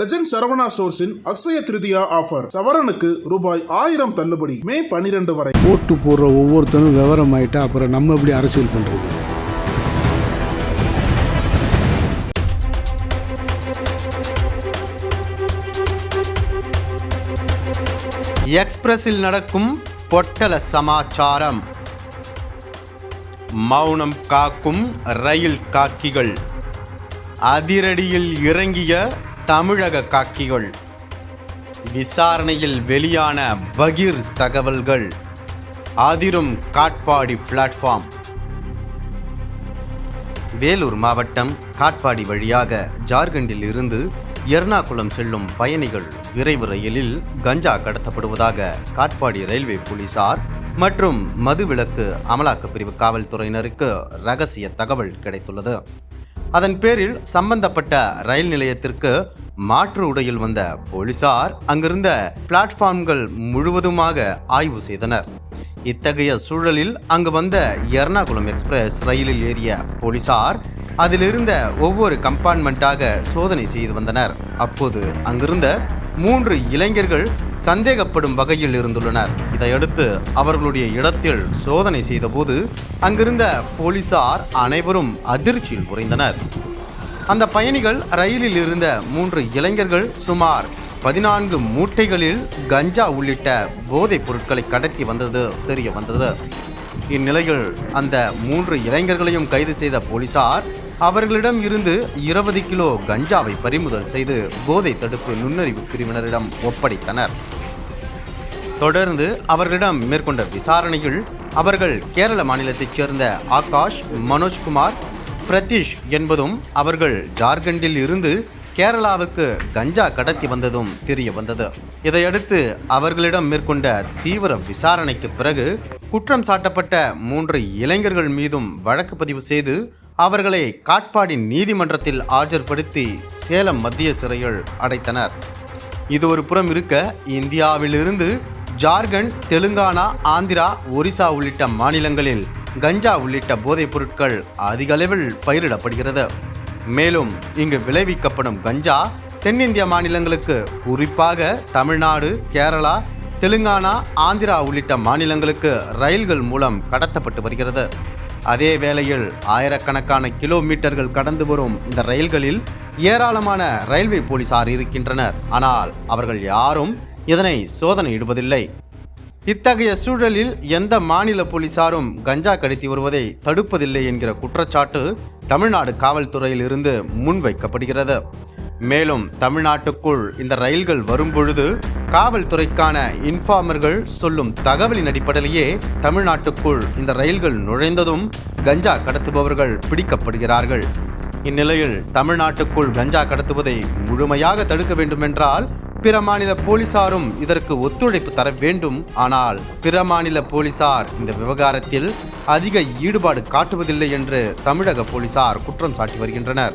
Legend Saravana ஸ்டோர்ஸின் Akshaya Tritiya offer சவரனுக்கு ரூபாய் ஆயிரம் தள்ளுபடி. மே பனிரெண்டு வரை. ஓட்டு போடுற ஒவ்வொருத்தரும் விவரம் ஆயிட்டா அப்புறம் நம்ம எப்படி அரசியல் பண்றது? எக்ஸ்பிரஸில் நடக்கும் பொட்டல சமாச்சாரம். மௌனம் காக்கும் ரயில் காக்கிகள். அதிரடியில் இறங்கிய தமிழக காக்கிகள். விசாரணையில் வெளியான பகீர் தகவல்கள். அதிரும் காட்பாடி பிளாட்ஃபார்ம். வேலூர் மாவட்டம் காட்பாடி வழியாக ஜார்க்கண்டில் இருந்து எர்ணாகுளம் செல்லும் பயணிகள் விரைவு ரயிலில் கஞ்சா கடத்தப்படுவதாக காட்பாடி ரயில்வே போலீசார் மற்றும் மதுவிலக்கு அமலாக்கப் பிரிவு காவல்துறையினருக்கு ரகசிய தகவல் கிடைத்துள்ளது. அதன் பேரில் சம்பந்தப்பட்ட ரயில் நிலையத்திற்கு மாற்று உடையில் வந்த போலீசார் அங்கிருந்த பிளாட்ஃபார்ம்கள் முழுவதுமாக ஆய்வு செய்தனர். இத்தகைய சூழலில் அங்கு வந்த எர்ணாகுளம் எக்ஸ்பிரஸ் ரயிலில் ஏறிய போலீசார் அதிலிருந்த ஒவ்வொரு கம்பார்ட்மெண்ட்டாக சோதனை செய்து வந்தனர். அப்போது அங்கிருந்த மூன்று இளைஞர்கள் சந்தேகப்படும் வகையில் இருந்துள்ளனர். இதையடுத்து அவர்களுடைய இடத்தில் சோதனை செய்தபோது அங்கிருந்த போலீசார் அனைவரும் அதிர்ச்சியில் உறைந்தனர். அந்த பயணிகள் ரயிலில் இருந்த மூன்று இளைஞர்கள் சுமார் பதினான்கு மூட்டைகளில் கஞ்சா உள்ளிட்ட போதைப் பொருட்களை கடத்தி வந்தது தெரிய வந்தது. இந்நிலையில் அந்த மூன்று இளைஞர்களையும் கைது செய்த போலீசார் அவர்களிடம் இருந்து இருபது கிலோ கஞ்சாவை பறிமுதல் செய்து போதை தடுப்பு நுண்ணறிவு பிரிவினரிடம் ஒப்படைத்தனர். தொடர்ந்து அவர்களிடம் மேற்கொண்ட விசாரணையில் அவர்கள் கேரள மாநிலத்தைச் சேர்ந்த ஆகாஷ் மனோஜ்குமார் பிரதீஷ் என்பதும் அவர்கள் ஜார்க்கண்டில் இருந்து கேரளாவுக்கு கஞ்சா கடத்தி வந்ததும் தெரிய வந்தது. இதையடுத்து அவர்களிடம் மேற்கொண்ட தீவிர விசாரணைக்கு பிறகு குற்றம் சாட்டப்பட்ட மூன்று இளைஞர்கள் மீதும் வழக்கு பதிவு செய்து அவர்களை காட்பாடி நீதிமன்றத்தில் ஆஜர்படுத்தி சேலம் மத்திய சிறையில் அடைத்தனர். இது ஒரு புறம் இருக்க இந்தியாவிலிருந்து ஜார்க்கண்ட் தெலுங்கானா ஆந்திரா ஒரிசா உள்ளிட்ட மாநிலங்களில் கஞ்சா உள்ளிட்ட போதைப் பொருட்கள் அதிகளவில் பயிரிடப்படுகிறது. மேலும் இங்கு விளைவிக்கப்படும் கஞ்சா தென்னிந்திய மாநிலங்களுக்கு குறிப்பாக தமிழ்நாடு கேரளா தெலுங்கானா ஆந்திரா உள்ளிட்ட மாநிலங்களுக்கு ரயில்கள் மூலம் கடத்தப்பட்டு வருகிறது. அதே வேளையில் ஆயிரக்கணக்கான கிலோமீட்டர்கள் கடந்து வரும் இந்த ரயில்களில் ஏராளமான ரயில்வே போலீசார் இருக்கின்றனர். ஆனால் அவர்கள் யாரும் இதனை சோதனையிடுவதில்லை. இத்தகைய சூழலில் எந்த மாநில போலீசாரும் கஞ்சா கடத்தி வருவதை தடுப்பதில்லை என்கிற குற்றச்சாட்டு தமிழ்நாடு காவல்துறையிலிருந்து முன்வைக்கப்படுகிறது. மேலும் தமிழ்நாட்டுக்குள் இந்த ரயில்கள் வரும்பொழுது காவல்துறைக்கான இன்ஃபார்மர்கள் சொல்லும் தகவலின் அடிப்படையிலேயே தமிழ்நாட்டுக்குள் இந்த ரயில்கள் நுழைந்ததும் கஞ்சா கடத்துபவர்கள் பிடிக்கப்படுகிறார்கள். இந்நிலையில் தமிழ்நாட்டுக்குள் கஞ்சா கடத்துவதை முழுமையாக தடுக்க வேண்டுமென்றால் பிற மாநில போலீசாரும் இதற்கு ஒத்துழைப்பு தர வேண்டும். ஆனால் பிற மாநில போலீசார் இந்த விவகாரத்தில் அதிக ஈடுபாடு காட்டுவதில்லை என்று தமிழக போலீசார் குற்றம் சாட்டி வருகின்றனர்.